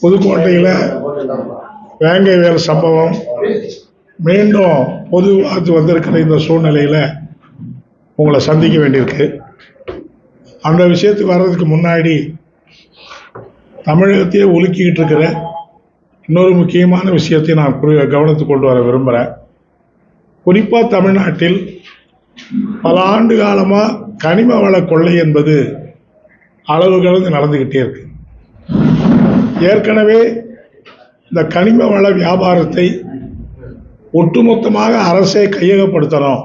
புதுக்கோட்டையில் வேங்கை வேறு சம்பவம் மீண்டும் பொது விவாதத்து வந்திருக்கிற இந்த சூழ்நிலையில் உங்களை சந்திக்க வேண்டியிருக்கு. அந்த விஷயத்துக்கு வர்றதுக்கு முன்னாடி தமிழகத்தையே ஒலுக்கிக்கிட்டு இருக்கிற இன்னொரு முக்கியமான விஷயத்தை நான் கவனத்துக்கு கொண்டு வர விரும்புகிறேன் குறிப்பாக தமிழ்நாட்டில் பல ஆண்டு காலமாக கனிம வள கொள்ளை என்பது அளவு கலந்து நடந்துக்கிட்டே இருக்கு. ஏற்கனவே இந்த கனிம வள வியாபாரத்தை ஒட்டுமொத்தமாக அரசே கையகப்படுத்தணும்.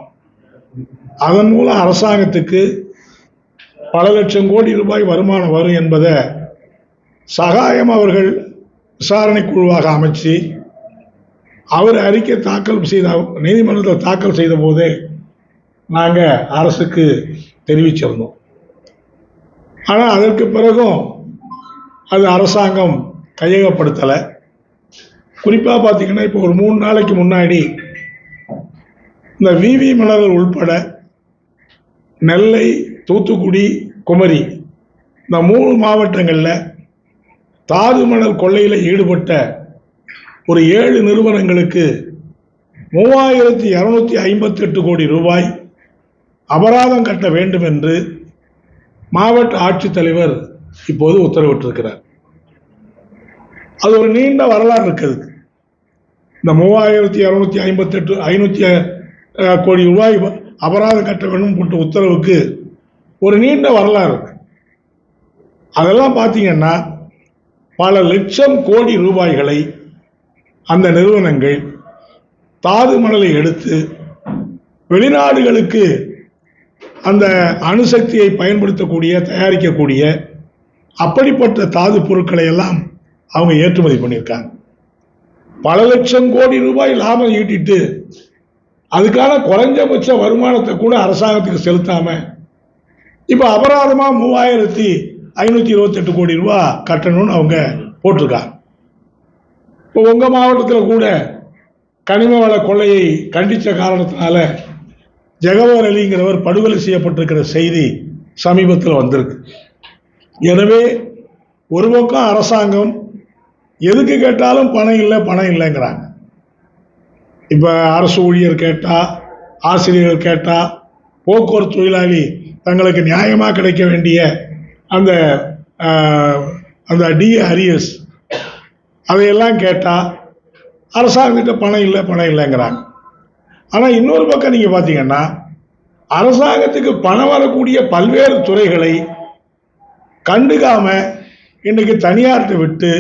அதன் மூலம் அரசாங்கத்துக்கு பல லட்சம் கோடி ரூபாய் வருமானம் வரும் என்பதை சகாயம் அவர்கள் விசாரணை குழுவாக அமைச்சு அவர் அறிக்கை தாக்கல் செய்த நீதிமன்றத்தில் தாக்கல் செய்த போதே நாங்கள் அரசுக்கு தெரிவிச்சிருந்தோம். ஆனால் அதற்கு பிறகும் அது அரசாங்கம் கையகப்படுத்தலை. குறிப்பாக பார்த்தீங்கன்னா இப்போ ஒரு மூணு நாளைக்கு முன்னாடி இந்த விவி மலர்கள் உள்பட நெல்லை தூத்துக்குடி குமரி இந்த மூணு மாவட்டங்களில் தாதுமணல் கொள்ளையில் ஈடுபட்ட ஒரு ஏழு நிறுவனங்களுக்கு மூவாயிரத்தி இரநூத்தி ஐம்பத்தெட்டு கோடி ரூபாய் அபராதம் கட்ட வேண்டும் என்று மாவட்ட ஆட்சித்தலைவர் இப்போது உத்தரவிட்டிருக்கிறார். அது ஒரு நீண்ட வரலாறு இருக்குது இந்த மூவாயிரத்தி இரநூத்தி ஐம்பத்தெட்டு ஐநூற்றி கோடி ரூபாய் அபராதம் கட்ட வேண்டும் போட்ட உத்தரவுக்கு ஒரு நீண்ட வரலாறு இருக்கு. அதெல்லாம் பார்த்தீங்கன்னா பல லட்சம் கோடி ரூபாய்களை அந்த நிறுவனங்கள் தாது மணலை எடுத்து வெளிநாடுகளுக்கு அந்த அணுசக்தியை பயன்படுத்தக்கூடிய தயாரிக்கக்கூடிய அப்படிப்பட்ட தாது பொருட்களை எல்லாம் அவங்க ஏற்றுமதி பண்ணியிருக்காங்க. பல லட்சம் கோடி ரூபாய் லாபம் ஈட்டிட்டு அதுக்கான குறைஞ்சபட்ச வருமானத்தை கூட அரசாங்கத்துக்கு செலுத்தாம இப்போ அபராதமாக மூவாயிரத்தி ஐநூத்தி இருபத்தெட்டு கோடி ரூபா கட்டணும்னு அவங்க போட்டிருக்காங்க. இப்போ உங்க மாவட்டத்தில் கூட கனிம வள கொள்ளையை கண்டித்த காரணத்தினால ஜெகவர் அலிங்கிறவர் படுகொலை செய்யப்பட்டிருக்கிற செய்தி சமீபத்தில் வந்திருக்கு. எனவே ஒரு பக்கம் அரசாங்கம் எதுக்கு கேட்டாலும் பணம் இல்லை பணம் இல்லைங்கிறாங்க. இப்போ அரசு ஊழியர் கேட்டால் ஆசிரியர்கள் கேட்டால் போக்குவரத்து தொழிலாளி தங்களுக்கு நியாயமாக கிடைக்க வேண்டிய அந்த அந்த டி அரியஸ் அதையெல்லாம் கேட்டால் அரசாங்கத்திட்ட பணம் இல்லை பணம் இல்லைங்கிறாங்க. ஆனால் இன்னொரு பக்கம் நீங்கள் பார்த்தீங்கன்னா அரசாங்கத்துக்கு பணம் வரக்கூடிய பல்வேறு துறைகளை கண்டுக்காம இன்னைக்கு தனியார்கிட்ட விட்டு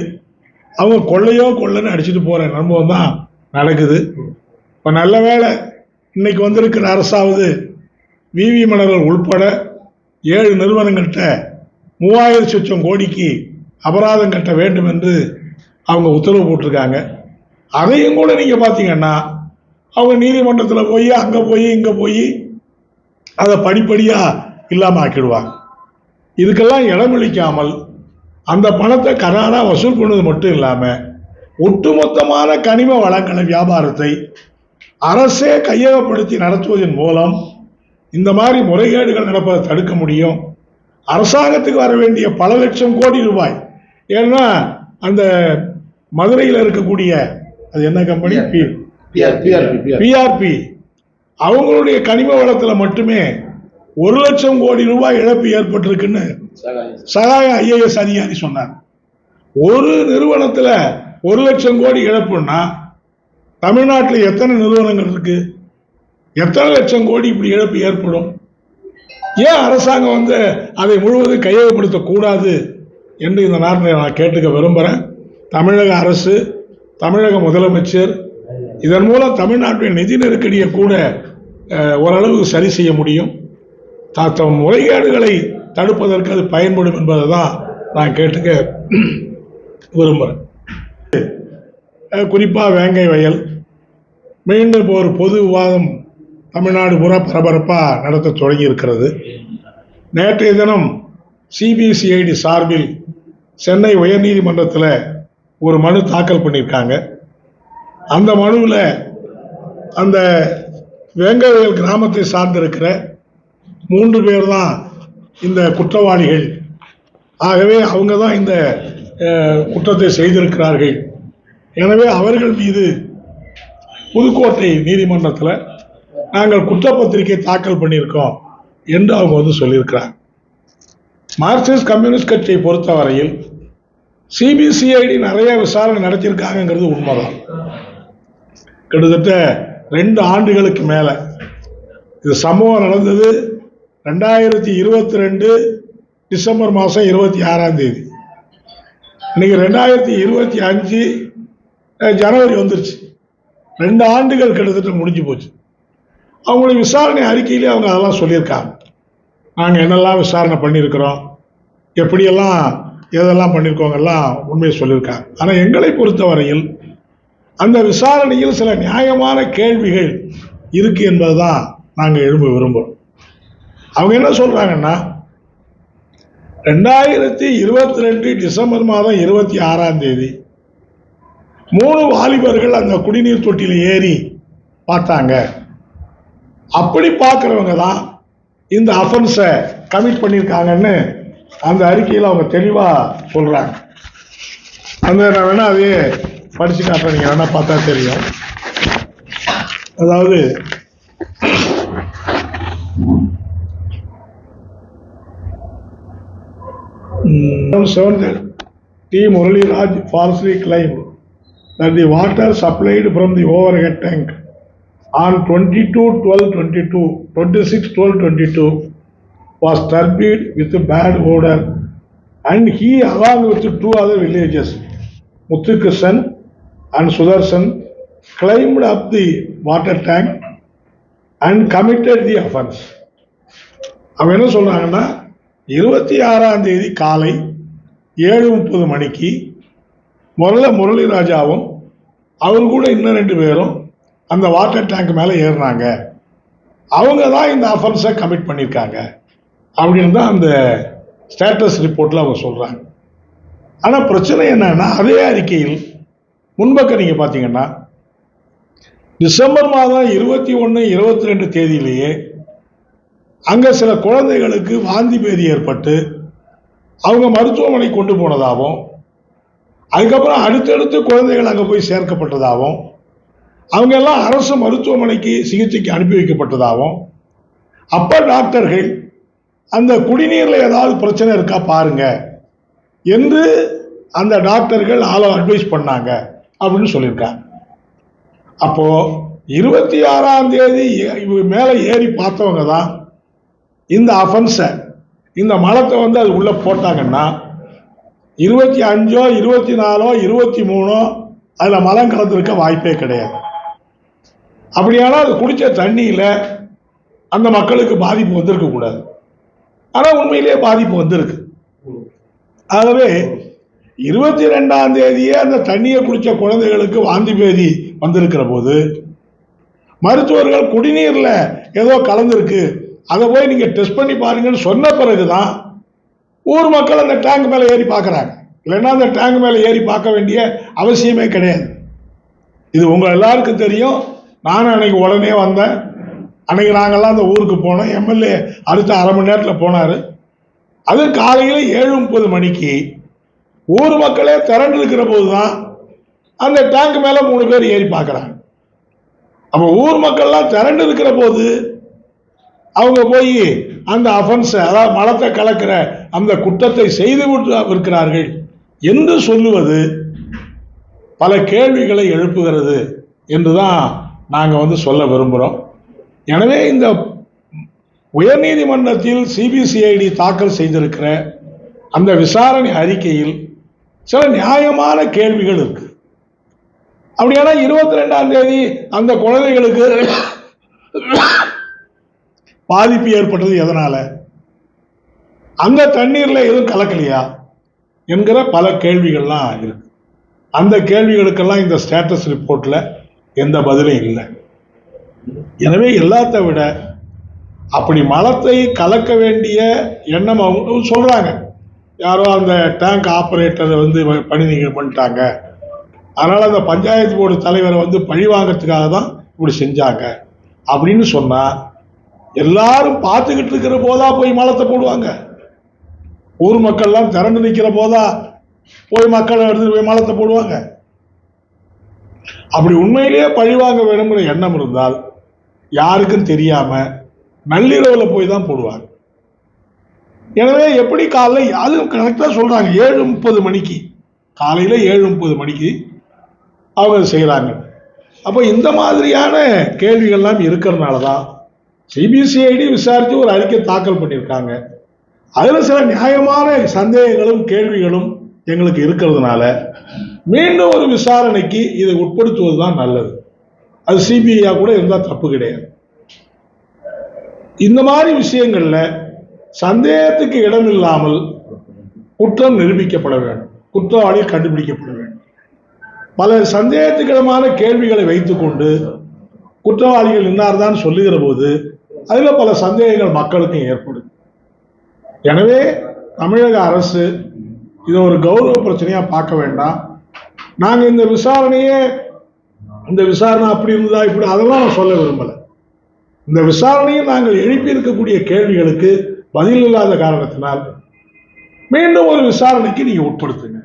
அவங்க கொள்ளையோ கொள்ளைன்னு அடிச்சுட்டு போகிற அனுபவம் தான் நடக்குது. இப்போ நல்ல வேளை இன்னைக்கு வந்திருக்கிற அரசாவது விவி மலர்கள் உள்பட ஏழு நிறுவனங்கள்கிட்ட மூவாயிரம் லட்சம் கோடிக்கு அபராதம் கட்ட வேண்டும் என்று அவங்க உத்தரவு போட்டிருக்காங்க. அதையும் கூட நீங்கள் பார்த்தீங்கன்னா அவங்க நீதிமன்றத்தில் போய் அங்கே போய் இங்கே போய் அதை படிப்படியாக இல்லாமல் ஆக்கிடுவாங்க. இதுக்கெல்லாம் இடமளிக்காமல் அந்த பணத்தை கராராக வசூல் பண்ணது மட்டும் இல்லாமல் ஒட்டுமொத்தமான கனிம வளங்களை வியாபாரத்தை அரசே கையகப்படுத்தி நடத்துவதன் மூலம் இந்த மாதிரி முறைகேடுகள் நடப்பதை தடுக்க முடியும். அரசாங்கத்துக்கு வர வேண்டிய பல லட்சம் கோடி ரூபாய். ஏன்னா அந்த மதுரையில் இருக்கக்கூடிய அது என்ன கம்பெனி பிஆர்பி அவங்களுடைய கனிம வளத்துல மட்டுமே ஒரு லட்சம் கோடி ரூபாய் இழப்பு ஏற்பட்டிருக்குன்னு சகாய ஐஏஎஸ் அதிகாரி சொன்னார். ஒரு நிறுவனத்துல ஒரு லட்சம் கோடி இழப்புன்னா தமிழ்நாட்டில் எத்தனை நிறுவனங்கள் இருக்கு? எத்தனை லட்சம் கோடி இப்படி இழப்பு ஏற்படும்? ஏன் அரசாங்கம் வந்து அதை முழுவதும் கையகப்படுத்தக்கூடாது என்று இந்த நேரத்தில் நான் கேட்டுக்க விரும்புகிறேன் தமிழக அரசு தமிழக முதலமைச்சர் இதன் மூலம் தமிழ்நாட்டின் நிதி நெருக்கடியை கூட ஓரளவு சரி செய்ய முடியும். தம் முறைகேடுகளை தடுப்பதற்கு அது பயன்படும் என்பதை தான் நான் கேட்டுக்க விரும்புகிறேன் குறிப்பாக வேங்கை வயல். மீண்டும் ஒரு பொது விவாதம் தமிழ்நாடு பூரா பரபரப்பாக நடத்த தொடங்கி இருக்கிறது நேற்றைய தினம் சிபிசிஐடி சார்பில் சென்னை உயர்நீதிமன்றத்தில் ஒரு மனு தாக்கல் பண்ணியிருக்காங்க. அந்த மனுவில் அந்த வேங்கவேல் கிராமத்தை சார்ந்திருக்கிற மூன்று பேர் தான் இந்த குற்றவாளிகள். ஆகவே அவங்க தான் இந்த குற்றத்தை செய்திருக்கிறார்கள். எனவே அவர்கள் மீது புதுக்கோட்டை நீதிமன்றத்தில் நாங்கள் குற்றப்பத்திரிகை தாக்கல் பண்ணியிருக்கோம் என்று அவங்க வந்து சொல்லியிருக்கிறாங்க. மார்க்சிஸ்ட் கம்யூனிஸ்ட் கட்சியை பொறுத்தவரையில் சிபிசிஐடி நிறைய விசாரணை நடத்தியிருக்காங்கங்கிறது உண்மைதான். கிட்டத்தட்ட ரெண்டு ஆண்டுகளுக்கு மேலே. இது சம்பவம் நடந்தது ரெண்டாயிரத்தி இருபத்தி ரெண்டு டிசம்பர் மாதம் இருபத்தி ஆறாம் தேதி. இன்னைக்கு ரெண்டாயிரத்தி இருபத்தி அஞ்சு ஜனவரி வந்துருச்சு. ரெண்டு ஆண்டுகள் கிட்டத்தட்ட முடிஞ்சு போச்சு. அவங்களுடைய விசாரணை அறிக்கையிலே அவங்க அதெல்லாம் சொல்லியிருக்காங்க. நாங்கள் என்னெல்லாம் விசாரணை பண்ணியிருக்கிறோம் எப்படியெல்லாம் எதெல்லாம் பண்ணியிருக்கோங்கெல்லாம் உண்மையை சொல்லியிருக்காங்க. ஆனால் எங்களை பொறுத்தவரையில் அந்த விசாரணையில் சில நியாயமான கேள்விகள் இருக்கு என்பதுதான் நாங்கள் எழும்ப விரும்புகிறோம் அவங்க என்ன சொல்கிறாங்கன்னா ரெண்டாயிரத்தி இருபத்தி ரெண்டு டிசம்பர் மாதம் இருபத்தி ஆறாம் தேதி மூணு வாலிபர்கள் அந்த குடிநீர் தொட்டியில் ஏறி பார்த்தாங்க. அப்படி பார்க்குறவங்க தான் இந்த அஃபென்ஸை கமிட் பண்ணியிருக்காங்கன்னு அந்த அறிக்கையில் அவங்க தெளிவாக சொல்கிறாங்க அந்த நான் வேணா அதே படிச்சு காட்டுறேன் நீங்கள் வேணா பார்த்தா தெரியும் அதாவது seven T. Murali Raj falsely claimed that the water supplied from the overhead tank on 22 12 22 26 12 22 was turbid with bad odor and he along with two other villages Muthukrishnan and Sudarshan climbed up the water tank and committed the offense. அவன் என்ன சொல்கிறாங்கன்னா இருபத்தி ஆறாம் தேதி காலை ஏழு முப்பது மணிக்கு முதல்ல முரளிராஜாவும் அவர் கூட இன்னும் ரெண்டு பேரும் அந்த வாட்டர் டேங்க் மேலே ஏறினாங்க. அவங்க தான் இந்த அஃபென்ஸை கமிட் பண்ணியிருக்காங்க. அப்படின்னு தான் அந்த ஸ்டேட்டஸ் ரிப்போர்ட்டில் அவங்க சொல்கிறாங்க ஆனால் பிரச்சனை என்னன்னா அதே அறிக்கையில் முன்பக்கம் நீங்கள் பார்த்தீங்கன்னா டிசம்பர் மாதம் இருபத்தி ஒன்று இருபத்தி ரெண்டு தேதியிலேயே அங்கே சில குழந்தைகளுக்கு வாந்தி பேதி ஏற்பட்டு அவங்க மருத்துவமனை கொண்டு போனதாகவும் அதுக்கப்புறம் அடுத்தடுத்து குழந்தைகள் அங்கே போய் சேர்க்கப்பட்டதாகவும் அவங்க எல்லாம் அரசு மருத்துவமனைக்கு சிகிச்சைக்கு அனுப்பி வைக்கப்பட்டதாகவும் அப்போ டாக்டர்கள் அந்த குடிநீரில் ஏதாவது பிரச்சனை இருக்கா பாருங்க என்று அந்த டாக்டர்கள் ஆளோ அட்வைஸ் பண்ணாங்க. அப்படின்னு சொல்லியிருக்காங்க அப்போது இருபத்தி ஆறாம் தேதி ஏ- இவங்க மேலே ஏறி பார்த்தவங்க தான் இந்த அஃபென்ஸை இந்த மலத்தை வந்து அது உள்ளே போட்டாங்கன்னா இருபத்தி அஞ்சோ இருபத்தி நாலோ இருபத்தி மூணோ அதில் மலம் கலந்துருக்க வாய்ப்பே கிடையாது. அப்படியானால் அது குடித்த தண்ணியில் அந்த மக்களுக்கு பாதிப்பு வந்திருக்க கூடாது ஆனால் உண்மையிலேயே பாதிப்பு வந்திருக்கு. ஆகவே இருபத்தி ரெண்டாம் தேதியே அந்த தண்ணியை குடிச்ச குழந்தைகளுக்கு வாந்தி பேதி வந்திருக்கிற போது மருத்துவர்கள் குடிநீரில் ஏதோ கலந்துருக்கு. அதை போய் நீங்கள் டெஸ்ட் பண்ணி பாருங்கன்னு சொன்ன பிறகு தான் ஊர் மக்கள் அந்த டேங்க் மேலே ஏறி பார்க்குறாங்க. இல்லைன்னா அந்த டேங்க் மேலே ஏறி பார்க்க வேண்டிய அவசியமே கிடையாது. இது உங்கள் எல்லாருக்கும் தெரியும். நானும் அன்னைக்கு உடனே வந்தேன். அன்னைக்கு நாங்கள்லாம் அந்த ஊருக்கு போனோம். எம்எல்ஏ அடுத்த அரை மணி நேரத்தில் போனார். அது காலையில் ஏழு முப்பது மணிக்கு ஊர் மக்களே திரண்டு இருக்கிற போது தான் அந்த டேங்க் மேலே மூணு பேர் ஏறி பார்க்குறாங்க. அப்போ ஊர் மக்கள்லாம் திரண்டு இருக்கிற போது அவங்க போய் அந்த அஃபென்ஸை அதாவது மலத்தை கலக்கிற அந்த குற்றத்தை செய்து விட்டு இருக்கிறார்கள் என்று சொல்லுவது பல கேள்விகளை எழுப்புகிறது என்று தான் நாங்கள் வந்து சொல்ல விரும்புகிறோம் எனவே இந்த உயர்நீதிமன்றத்தில் சிபிசிஐடி தாக்கல் செய்திருக்கிற அந்த விசாரணை அறிக்கையில் சில நியாயமான கேள்விகள் இருக்கு. அப்படியானா இருபத்தி ரெண்டாம் தேதி அந்த குழந்தைகளுக்கு பாதிப்பு ஏற்பட்டது எதனால? அந்த தண்ணீர்ல எதுவும் கலக்கலையா? என்கிற பல கேள்விகள்லாம் இருக்கு. அந்த கேள்விகளுக்கெல்லாம் இந்த ஸ்டேட்டஸ் ரிப்போர்ட்ல எந்த பதிலும் இல்லை. எனவே எல்லாத்த விட அப்படி மலத்தை கலக்க வேண்டிய எண்ணம் அவங்க சொல்றாங்க. யாரோ அந்த டேங்க் ஆப்ரேட்டரை வந்து பணி நீக்கம் பண்ணிட்டாங்க. அதனால அந்த பஞ்சாயத்து போர்டு தலைவரை வந்து பழி வாங்கிறதுக்காக தான் இப்படி செஞ்சாங்க. அப்படின்னு சொன்னால் எல்லாரும் பார்த்துக்கிட்டு இருக்கிற போதா போய் மலத்தை போடுவாங்க. ஊர் மக்கள்லாம் திறந்து நிற்கிற போதா போய் மக்கள் எடுத்துட்டு போய் மலத்தை போடுவாங்க. அப்படி உண்மையிலேயே பழிவாங்க வேணுங்கிற எண்ணம் இருந்தால் யாருக்கும் தெரியாமல் நள்ளிரவில் போய் தான் போடுவாங்க. எனவே எப்படி காலைல அது கரெக்டாக சொல்கிறாங்க ஏழு முப்பது மணிக்கு. காலையில் ஏழு முப்பது மணிக்கு அவங்க செய்கிறாங்க அப்போ இந்த மாதிரியான கேள்விகள்லாம் இருக்கிறதுனால தான் சிபிசிஐடி விசாரித்து ஒரு அறிக்கை தாக்கல் பண்ணியிருக்காங்க. அதில் சில நியாயமான சந்தேகங்களும் கேள்விகளும் எங்களுக்கு இருக்கிறதுனால மீண்டும் ஒரு விசாரணைக்கு இதை உட்படுத்துவது தான் நல்லது. அது சிபிஐயாக கூட இருந்தால் தப்பு கிடையாது. இந்த மாதிரி விஷயங்களில் சந்தேகத்துக்கு இடமில்லாமல் குற்றம் நிரூபிக்கப்பட வேண்டும். குற்றவாளி கண்டுபிடிக்கப்பட வேண்டும். பல சந்தேகத்துக்கிடமான கேள்விகளை வைத்துக்கொண்டு குற்றவாளிகள் இன்னார்தான் சொல்லுகிற போது அதில் பல சந்தேகங்கள் மக்களுக்கும் ஏற்படுது எனவே தமிழக அரசு இதை ஒரு கௌரவ பிரச்சனையாக பார்க்க வேண்டாம். நாங்கள் இந்த விசாரணையே இந்த விசாரணை அப்படி இருந்ததா இப்படி அதெல்லாம் நான் சொல்ல விரும்பலை. இந்த விசாரணையில் நாங்கள் எழுப்பி இருக்கக்கூடிய கேள்விகளுக்கு பதில் இல்லாத காரணத்தினால் மீண்டும் ஒரு விசாரணைக்கு நீங்கள் உட்படுத்துங்க.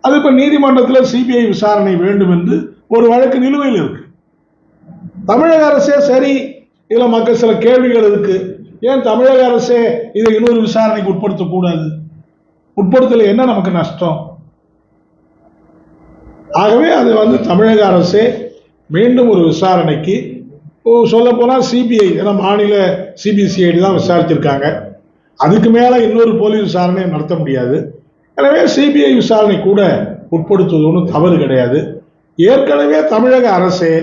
அது இப்போ நீதிமன்றத்தில் சிபிஐ விசாரணை வேண்டும் என்று ஒரு வழக்கு நிலுவையில் இருக்கு. தமிழக அரசே சரி இதில் மக்கள் சில கேள்விகள் இருக்கு. ஏன் தமிழக அரசே இதை இன்னொரு விசாரணைக்கு உட்படுத்தக்கூடாது? உட்படுத்தல என்ன நமக்கு நஷ்டம்? ஆகவே அது வந்து தமிழக அரசே மீண்டும் ஒரு விசாரணைக்கு சொல்ல போனால் சிபிஐ ஏன்னா மாநில சிபிசிஐடி தான் விசாரிச்சிருக்காங்க. அதுக்கு மேலே இன்னொரு போலீஸ் விசாரணையை நடத்த முடியாது. எனவே சிபிஐ விசாரணை கூட உட்படுத்துவது ஒன்றும் தவறு கிடையாது. ஏற்கனவே தமிழக அரசே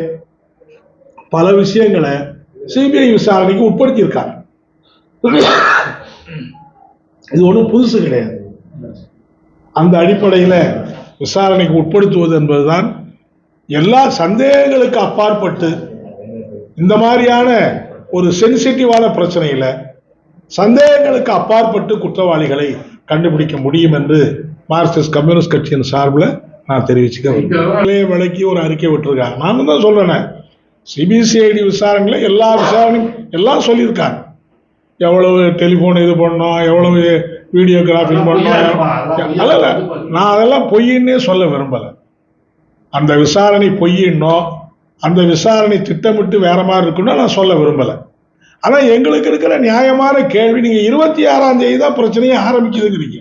பல விஷயங்களை சிபிஐ விசாரணைக்கு உட்படுத்தியிருக்காங்க. இது ஒன்றும் புதுசு கிடையாது. அந்த அடிப்படையில் விசாரணைக்கு உட்படுத்துவது என்பதுதான் எல்லா சந்தேகங்களுக்கு அப்பாற்பட்டு இந்த மாதிரியான ஒரு சென்சிட்டிவான பிரச்சனையில சந்தேகங்களுக்கு அப்பாற்பட்டு குற்றவாளிகளை கண்டுபிடிக்க முடியும் என்று மார்க்சிஸ்ட் கம்யூனிஸ்ட் கட்சியின் சார்பில் நான் தெரிவிச்சுக்க விரும்புகிறேன். விலைக்கு ஒரு அறிக்கை விட்டுருக்காங்க. நான் தான் சொல்றேனே. சிபிசிஐடி விசாரணையில் எல்லா விசாரணையும் எல்லாம் சொல்லியிருக்காங்க. எவ்வளவு டெலிஃபோன் இது பண்ணோம் எவ்வளவு வீடியோகிராஃபி பண்ணோம். அல்ல நான் அதெல்லாம் பொய்ன்னே சொல்ல விரும்பலை. அந்த விசாரணை பொய்யின்னோ அந்த விசாரணை திட்டமிட்டு வேற மாதிரி இருக்குன்னு நான் சொல்ல விரும்பலை. ஆனால் எங்களுக்கு இருக்கிற நியாயமான கேள்வி நீங்கள் இருபத்தி ஆறாம் தேதி தான் பிரச்சனையை ஆரம்பிக்குதுங்கிறீங்க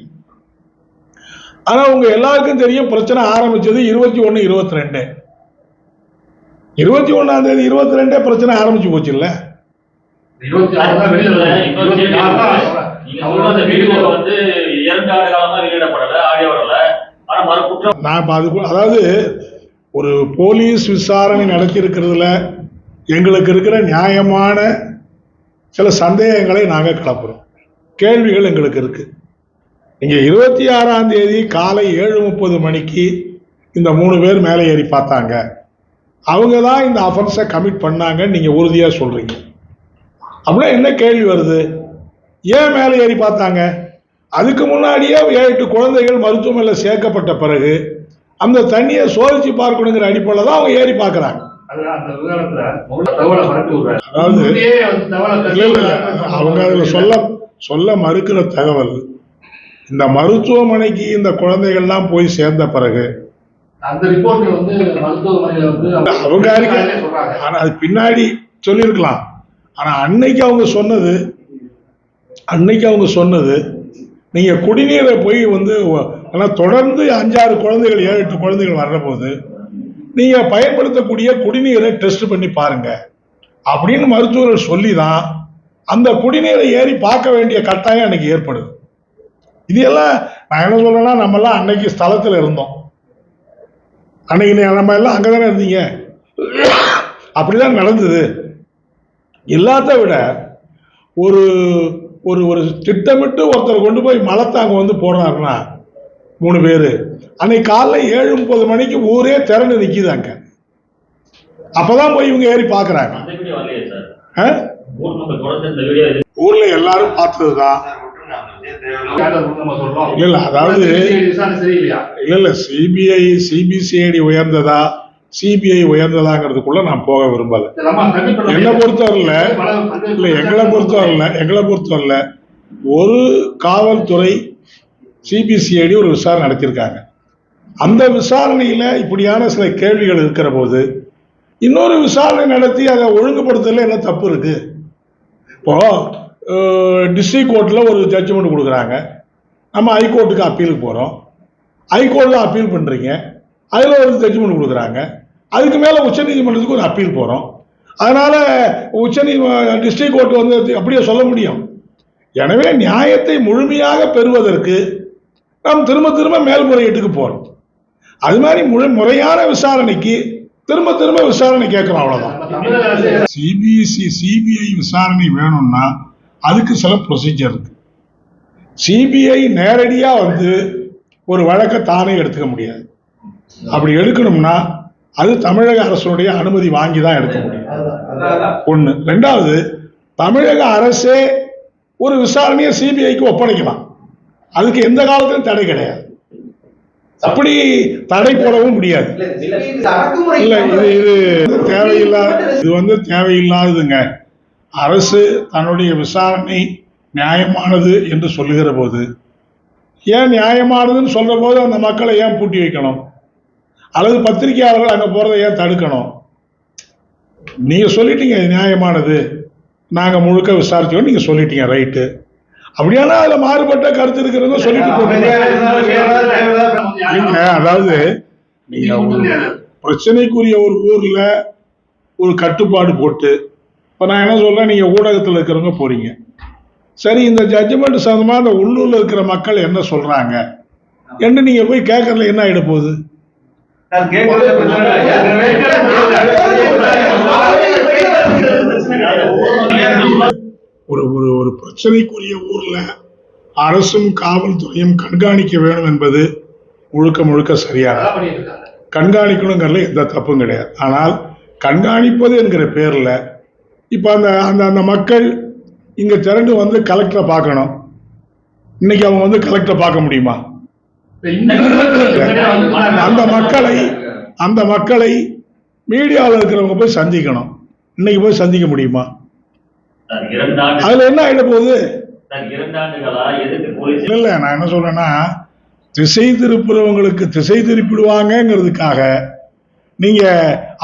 ஆனால் உங்க எல்லாருக்கும் தெரியும் பிரச்சனை ஆரம்பிச்சது இருபத்தி ஒன்று இருபத்தி ரெண்டு. இருபத்தி ஒன்றாம் தேதி இருபத்தி ரெண்டே பிரச்சனை ஆரம்பிச்சு போச்சு இல்லை நான் அதாவது ஒரு போலீஸ் விசாரணை நடத்தியிருக்கிறதுல எங்களுக்கு இருக்கிற நியாயமான சில சந்தேகங்களை நாங்கள் கிளப்புறோம். கேள்விகள் எங்களுக்கு இருக்குது இங்கே இருபத்தி ஆறாம் தேதி காலை ஏழு முப்பது மணிக்கு இந்த மூணு பேர் மேலே ஏறி பார்த்தாங்க. அவங்க தான் இந்த அஃபென்ஸை கமிட் பண்ணாங்கன்னு நீங்கள் உறுதியாக சொல்கிறீங்க அப்படின்னா என்ன கேள்வி வருது? ஏன் மேலே ஏறி பார்த்தாங்க? அதுக்கு முன்னாடியே ஏழு எட்டு குழந்தைகள் மருத்துவமனையில் சேர்க்கப்பட்ட பிறகு அந்த தண்ணியை சோதிச்சு பார்க்கணுங்கிற அடிப்படையில் தான் அவங்க ஏறி பார்க்கறாங்க. அதாவது. அவங்க அதுல சொல்ல சொல்ல மறுக்கிற தகவல் இந்த மருத்துவமனைக்கு இந்த குழந்தைகள்லாம் போய் சேர்ந்த பிறகு அந்த ரிப்போர்ட் வந்து மருத்துவமனையில வந்து அவங்க அறிக்கை சொல்றாங்க ஆனா அது பின்னாடி சொல்லியிருக்கலாம் ஆனா அன்னைக்கு அவங்க சொன்னது அன்னைக்கு அவங்க சொன்னது நீங்க குடிநீரை போய் வந்து ஆனால் தொடர்ந்து அஞ்சாறு குழந்தைகள் ஏழு எட்டு குழந்தைகள் வர்றபோது போது பயன்படுத்தக்கூடிய குடிநீரை டெஸ்ட் பண்ணி பாருங்கள் அப்படின்னு மருத்துவர்கள் சொல்லி தான் அந்த குடிநீரை ஏறி பார்க்க வேண்டிய கட்டாயம் எனக்கு ஏற்படுது. இது எல்லாம் நான் என்ன சொல்றேன்னா நம்மலாம் அன்னைக்கு ஸ்தலத்தில் இருந்தோம். அன்னைக்கு நம்ம எல்லாம் அங்கே தானே இருந்தீங்க. அப்படிதான் நடந்தது. எல்லாத்த விட ஒரு ஒரு ஒரு திட்டமிட்டு ஒருத்தர் கொண்டு போய் மலத்தை அங்கே வந்து போடுறாருன்னா மூணு பேர். அன்னைக்கு காலைல ஏழு முப்பது மணிக்கு ஊரே திரண்டு நிற்கிது அங்கே அப்போதான் போய் இவங்க ஏறி பாக்குறாங்க. அந்த ஊர்ல எல்லாரும் பார்த்தது தான் இல்ல அதாவது இல்ல இல்ல சிபிஐ சிபிசிஐடி உயர்ந்ததா சிபிஐ உயர்ந்ததாங்கிறதுக்குள்ள நான் போக விரும்பல. எங்களை தனிப்பட்ட என்னை பொறுத்தவரையில இல்ல எங்களை பொறுத்தவரையில எங்களை பொறுத்தவரையில ஒரு காவல்துறை சிபிசிஐடி ஒரு விசாரணை நடத்தியிருக்காங்க. அந்த விசாரணையில் இப்படியான சில கேள்விகள் இருக்கிற போது இன்னொரு விசாரணை நடத்தி அதை ஒழுங்குபடுத்தல என்ன தப்பு இருக்கு? இப்போ டிஸ்ட்ரிக் கோர்ட்டில் ஒரு ஜட்ஜ்மெண்ட் கொடுக்குறாங்க. நம்ம ஹைகோர்ட்டுக்கு அப்பீலுக்கு போகிறோம் ஹைகோர்ட்டில் அப்பீல் பண்ணுறீங்க அதில் ஒரு ஜட்ஜ்மெண்ட் கொடுக்குறாங்க. அதுக்கு மேலே உச்சநீதிமன்றத்துக்கு ஒரு அப்பீல் போகிறோம் அதனால் உச்சநீ டிஸ்ட்ரிக்ட் கோர்ட் வந்து அப்படியே சொல்ல முடியும். எனவே நியாயத்தை முழுமையாக பெறுவதற்கு நாம் திரும்ப திரும்ப மேல்முறையீட்டுக்கு போகிறோம் அது மாதிரி முழு முறையான விசாரணைக்கு திரும்ப திரும்ப விசாரணை கேட்குறோம் அவ்வளோதான் சிபிஎஸ்சி சிபிஐ விசாரணை வேணும்னா அதுக்கு சில ப்ரொசீஜர் இருக்கு. சிபிஐ நேரடியாக வந்து ஒரு வழக்கை தானே எடுத்துக்க முடியாது. அப்படி எடுக்கணும்னா அது தமிழக அரசுடைய அனுமதி வாங்கி தான் எடுக்க முடியும். ஒன்று ரெண்டாவது தமிழக அரசே ஒரு விசாரணையை சிபிஐக்கு ஒப்படைக்கலாம். அதுக்கு எந்த காலத்திலும் தடை கிடையாது. அப்படி தடை போடவும் முடியாது. இல்ல இது இது தேவையில்லாத இது வந்து தேவையில்லாததுங்க. அரசு தன்னுடைய விசாரணை நியாயமானது என்று சொல்லுகிற போது ஏன் நியாயமானதுன்னு சொல்ற போது அந்த மக்களை ஏன் பூட்டி வைக்கணும்? அல்லது பத்திரிகையாளர்கள் அங்க போறதை ஏன் தடுக்கணும்? நீங்க சொல்லிட்டீங்க நியாயமானது. நாங்க முழுக்க விசாரிச்சோம் நீங்க சொல்லிட்டீங்க ரைட்டு. அப்படியானா அதுல மாறுபட்ட கருத்து இருக்கிறவங்க சொல்லிட்டு இல்லைங்க அதாவது நீங்க ஒரு பிரச்சனைக்குரிய ஒரு ஊர்ல ஒரு கட்டுப்பாடு போட்டு இப்போ நான் என்ன சொல்றேன் நீங்க ஊடகத்தில் இருக்கிறவங்க போறீங்க. சரி இந்த ஜட்ஜ்மெண்ட் சம்பந்தமா அந்த உள்ளூர்ல இருக்கிற மக்கள் என்ன சொல்றாங்க? என்று நீங்க போய் கேட்கறதுல என்ன ஆயிட போகுது? ஒரு ஒரு ஒரு பிரச்சனைக்குரிய ஊர்ல அரசும் காவல்துறையும் கண்காணிக்க வேணும் என்பது முழுக்க முழுக்க இருக்காங்க கண்காணிக்கணுங்கிறதுல எந்த தப்பும் கிடையாது. ஆனால் கண்காணிப்பது என்கிற பேர்ல இப்ப அந்த அந்த அந்த மக்கள் இங்க திரண்டு வந்து கலெக்டரை பார்க்கணும். இன்னைக்கு அவங்க வந்து கலெக்டரை பார்க்க முடியுமா? அந்த மக்களை அந்த மக்களை மீடியாவில் இருக்கிறவங்க போய் சந்திக்கணும். இன்னைக்கு போய் சந்திக்க முடியுமா? அதுல என்ன ஆயிட போகுது? இல்ல நான் என்ன சொல்றேன்னா திசை திருப்புறவங்களுக்கு திசை திருப்பிடுவாங்கங்கிறதுக்காக நீங்க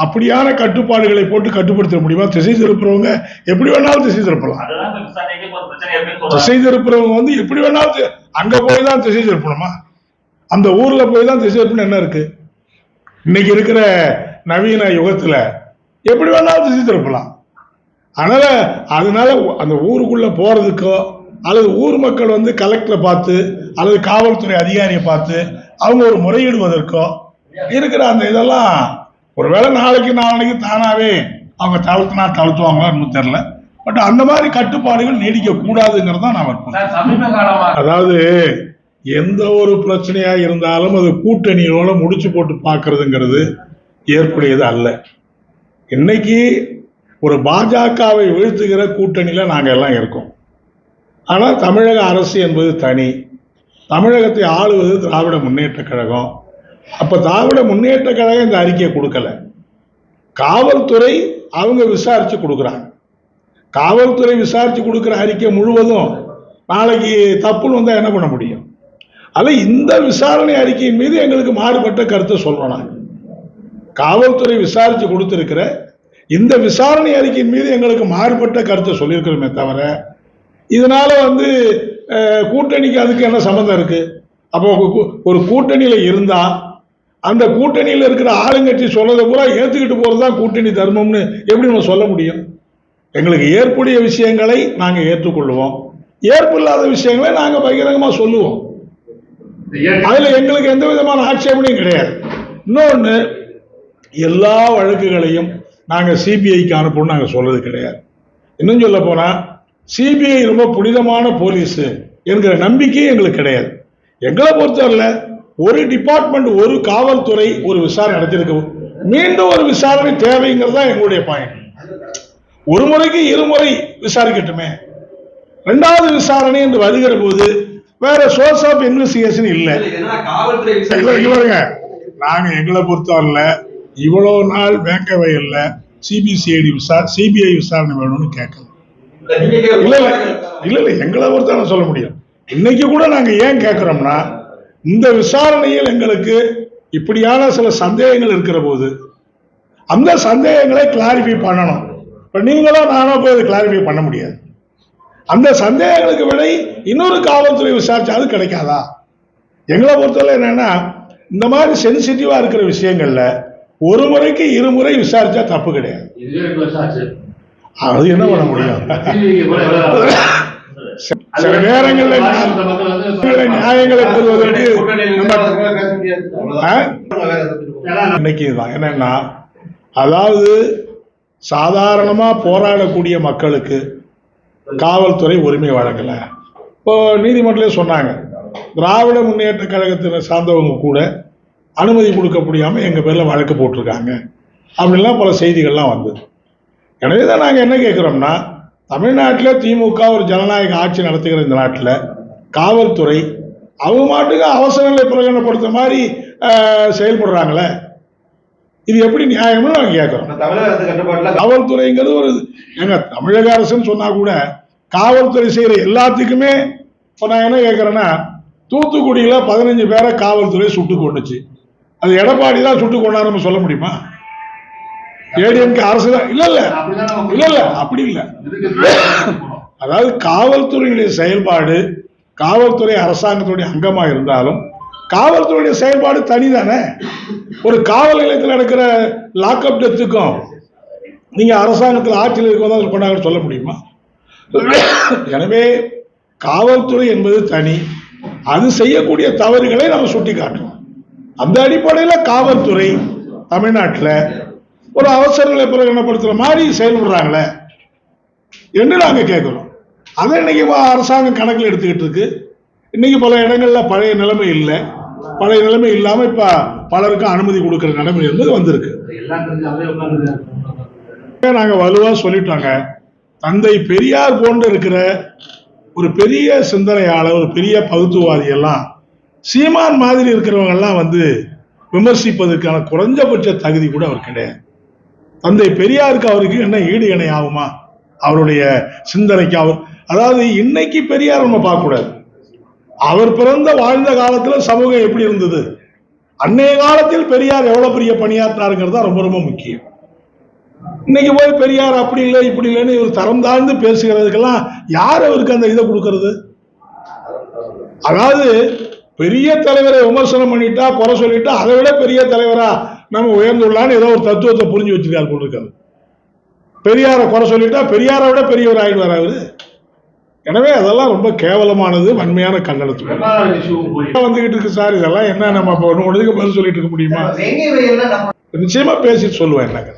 அப்படியான கட்டுப்பாடுகளை போட்டு கட்டுப்படுத்த முடியுமா? திசை திருப்புறவங்க எப்படி வேணாலும் திசை திருப்பலாம். திசை திருப்புறவங்க வந்து எப்படி வேணாலும் அங்க போய் தான் திசை திருப்பணுமா? அந்த ஊர்ல போய் தான் திசை திருப்பணும் என்ன இருக்கு? இன்னைக்கு இருக்கிற நவீன யுகத்துல எப்படி வேணாலும் திசை திருப்பலாம். அதனால அதனால அந்த ஊருக்குள்ள போறதுக்கோ அல்லது ஊர் மக்கள் வந்து கலெக்டரை பார்த்து அல்லது காவல்துறை அதிகாரியை பார்த்து அவங்க ஒரு முறையிடுவதற்கோ இருக்கிற அந்த இதெல்லாம் ஒருவேளை நாளைக்கு நாளைக்கு தானாவே அவங்க தளர்த்தினா தளர்த்துவாங்களான்னு தெரியல. பட் அந்த மாதிரி கட்டுப்பாடுகள் நீடிக்க கூடாதுங்கிறது தான் நான் வற்புறுத்தேன். அதாவது எந்த ஒரு பிரச்சனையா இருந்தாலும் அது கூட்டணியோட முடிச்சு போட்டு பார்க்கிறதுங்கிறது ஏற்புடையது அல்ல. இன்னைக்கு ஒரு பாஜகவை வீழ்த்துகிற கூட்டணியில் நாங்கள் எல்லாம் இருக்கோம். ஆனால் தமிழக அரசு என்பது தனி. தமிழகத்தை ஆளுவது திராவிட முன்னேற்ற கழகம். அப்போ திராவிட முன்னேற்ற கழகம் இந்த அறிக்கையை கொடுக்கல. காவல்துறை அவங்க விசாரித்து கொடுக்குறாங்க. காவல்துறை விசாரித்து கொடுக்குற அறிக்கை முழுவதும் நாளைக்கு தப்புன்னு வந்தால் என்ன பண்ண முடியும்? அது இந்த விசாரணை அறிக்கையின் மீது எங்களுக்கு மாறுபட்ட கருத்தை சொல்கிறோம் நாங்கள் காவல்துறை விசாரித்து கொடுத்துருக்கிற இந்த விசாரணை அறிக்கையின் மீது எங்களுக்கு மாறுபட்ட கருத்தை சொல்லியிருக்கிறோமே தவிர இதனால வந்து கூட்டணிக்கு அதுக்கு என்ன சம்மந்தம் இருக்கு? அப்போ ஒரு கூட்டணியில் இருந்தால் அந்த கூட்டணியில் இருக்கிற ஆளுங்கட்சி சொல்றதை பூரா ஏற்றுக்கிட்டு போகிறது தான் கூட்டணி தர்மம்னு எப்படி நம்ம சொல்ல முடியும்? எங்களுக்கு ஏற்புடைய விஷயங்களை நாங்கள் ஏற்றுக்கொள்வோம். ஏற்பு இல்லாத விஷயங்களை நாங்கள் பகிரங்கமாக சொல்லுவோம். அதில் எங்களுக்கு எந்த விதமான ஆட்சேபனையும் கிடையாது. இன்னொன்று எல்லா வழக்குகளையும் நாங்க சிபிஐக்கு அனுப்பணும்னு நாங்க சொல்றது கிடையாது. இன்னும் சொல்ல போனா சிபிஐ ரொம்ப புனிதமான போலீஸ் என்கிற நம்பிக்கையும் எங்களுக்கு கிடையாது. எங்களை பொறுத்தவரையில ஒரு டிபார்ட்மெண்ட் ஒரு காவல்துறை ஒரு விசாரணை நடத்திருக்கு. மீண்டும் ஒரு விசாரணை தேவைங்கிறது தான் எங்களுடைய பாயிண்ட் ஒரு முறைக்கு இருமுறை விசாரிக்கட்டுமே. ரெண்டாவது விசாரணை என்று வருகிற போது வேற சோர்ஸ் ஆஃப் இன்வெஸ்டிகேஷன் இல்லை. என்னன்னா காவல்துறை இங்க விசாரணை. பாருங்க நாங்க எங்களை பொறுத்தவரையில இவ்வளோ நாள் வேங்க வயல்ல சிபிசிஐடி விசா சிபிஐ விசாரணை வேணும்னு கேட்கல. இல்ல இல்ல. இல்ல இல்ல எங்களை பொறுத்த நான் சொல்ல முடியும். இன்னைக்கு கூட நாங்க ஏன் கேட்கிறோம்னா இந்த விசாரணையில் எங்களுக்கு இப்படியான சில சந்தேகங்கள் இருக்கிற போது அந்த சந்தேகங்களை கிளாரிஃபை பண்ணணும். இப்ப நீங்களும் நானும் போய் அதை கிளாரிஃபை பண்ண முடியாது. அந்த சந்தேகங்களுக்கு விடை இன்னொரு காவல்துறை விசாரிச்சாலும் கிடைக்காதா? எங்களை பொறுத்தவரை என்னன்னா இந்த மாதிரி சென்சிட்டிவா இருக்கிற விஷயங்கள்ல ஒரு முறைக்கு இருமுறை விசாரிச்சா தப்பு கிடையாது. அது என்ன பண்ண முடியும்? சில நேரங்கள்ல நியாயங்களை- பெறுவதற்கு இன்னைக்கு தான் என்னன்னா அதாவது சாதாரணமா போராடக்கூடிய மக்களுக்கு காவல்துறை உரிமை வழங்கல. இப்போ நீதிமன்றத்திலே சொன்னாங்க திராவிட முன்னேற்ற கழகத்தினை சார்ந்தவங்க கூட அனுமதி கொடுக்க முடியாம எங்க பேர்ல வழக்கு போட்டிருக்காங்க. அப்படின்லாம் பல செய்திகள்லாம் வந்தது. எனவே தான் நாங்கள் என்ன கேட்குறோம்னா தமிழ்நாட்டில் திமுக ஒரு ஜனநாயக ஆட்சி நடத்துகிற இந்த நாட்டில் காவல்துறை அவங்க மாட்டுக்கு அவசர நிலை பிரகடனப்படுத்த மாதிரி செயல்படுறாங்களே. இது எப்படி நியாயம்னு நாங்கள் கேட்குறோம். காவல்துறைங்கிறது ஒரு எங்க தமிழக அரசுன்னு சொன்னா கூட காவல்துறை செய்யற எல்லாத்துக்குமே இப்போ நான் என்ன கேட்கறேன்னா தூத்துக்குடியில பதினஞ்சு பேரை காவல்துறை சுட்டு கொண்டுச்சு அது எடப்பாடி தான் சுட்டு கொண்டாருன்னு சொல்ல முடியுமா? ஏடிஎம்கே அரசு தான் இல்ல இல்ல. இல்ல இல்ல. அப்படி இல்ல. அதாவது காவல்துறையுடைய செயல்பாடு காவல்துறை அரசாங்கத்துடைய அங்கமா இருந்தாலும் காவல்துறையுடைய செயல்பாடு தனிதானே? ஒரு காவல் நிலையத்தில் நடக்கிற லாக்அப் டெத்துக்கும் நீங்க அரசாங்கத்தில் ஆட்சியில் இருக்கவங்க கொண்டாங்க சொல்ல முடியுமா? எனவே காவல்துறை என்பது தனி. அது செய்யக்கூடிய தவறுகளை நம்ம சுட்டி காட்டுவோம் அந்த அடிப்படையில் காவல்துறை தமிழ்நாட்டில் ஒரு அவசர நிலை பிரகடனப்படுத்துகிற மாதிரி செயல்படுறாங்களே. என்று நாங்கள் கேட்குறோம் அதை இன்னைக்கு வா- அரசாங்கம் கணக்கில் எடுத்துக்கிட்டு இருக்கு. இன்னைக்கு பல இடங்களில் பழைய நிலைமை இல்லை. பழைய நிலைமை இல்லாமல் இப்போ பலருக்கும் அனுமதி கொடுக்குற நிலைமை என்பது வந்திருக்கு. நாங்கள் வலுவாக சொல்லிட்டாங்க சொல்லிட்டோங்க. தந்தை பெரியார் போன்று இருக்கிற ஒரு பெரிய சிந்தனையாளர் ஒரு பெரிய பகுத்துவாதி எல்லாம் சீமான் மாதிரி இருக்கிறவங்க எல்லாம் வந்து விமர்சிப்பதற்கான குறைஞ்சபட்ச தகுதி கூட அவர் கிடையாது. தந்தை பெரியாருக்கு அவருக்கு என்ன ஈடு இணை ஆகுமா? அவருடைய சிந்தனைக்கு அவர் அதாவது இன்னைக்கு பெரியார் நம்ம பார்க்கக்கூடாது. அவர் பிறந்த வாழ்ந்த காலத்துல சமூகம் எப்படி இருந்தது? அன்னைய காலத்தில் பெரியார் எவ்வளவு பெரிய பணியாற்றினாருங்கிறது தான் ரொம்ப ரொம்ப முக்கியம். இன்னைக்கு போய் பெரியார் அப்படி இல்லை இப்படி இல்லைன்னு இவர் தரம் தாழ்ந்து பேசுகிறதுக்கெல்லாம் யார் அவருக்கு அந்த இதை கொடுக்கறது? அதாவது பெரிய தலைவரை விமர்சனம் பண்ணிட்டா குறை சொல்லிட்டா அதை விட பெரிய தலைவரா நம்ம உயர்ந்துள்ளான்னு ஏதோ ஒரு தத்துவத்தை புரிஞ்சு வச்சிருக்காரு போல இருக்காரு. பெரியாரை குறை சொல்லிட்டா பெரியாரை விட பெரியவர் ஆயிடுவார் அவரு எனவே அதெல்லாம் ரொம்ப கேவலமானது வன்மையான கண்டனத்துக்கு. வந்துகிட்டு இருக்கு சார் இதெல்லாம் என்ன நம்ம இப்போ ஒன்று ஒன்றுக்கு பதில் சொல்லிட்டு இருக்க முடியுமா? நிச்சயமா பேசிட்டு சொல்லுவேன் என்னங்க.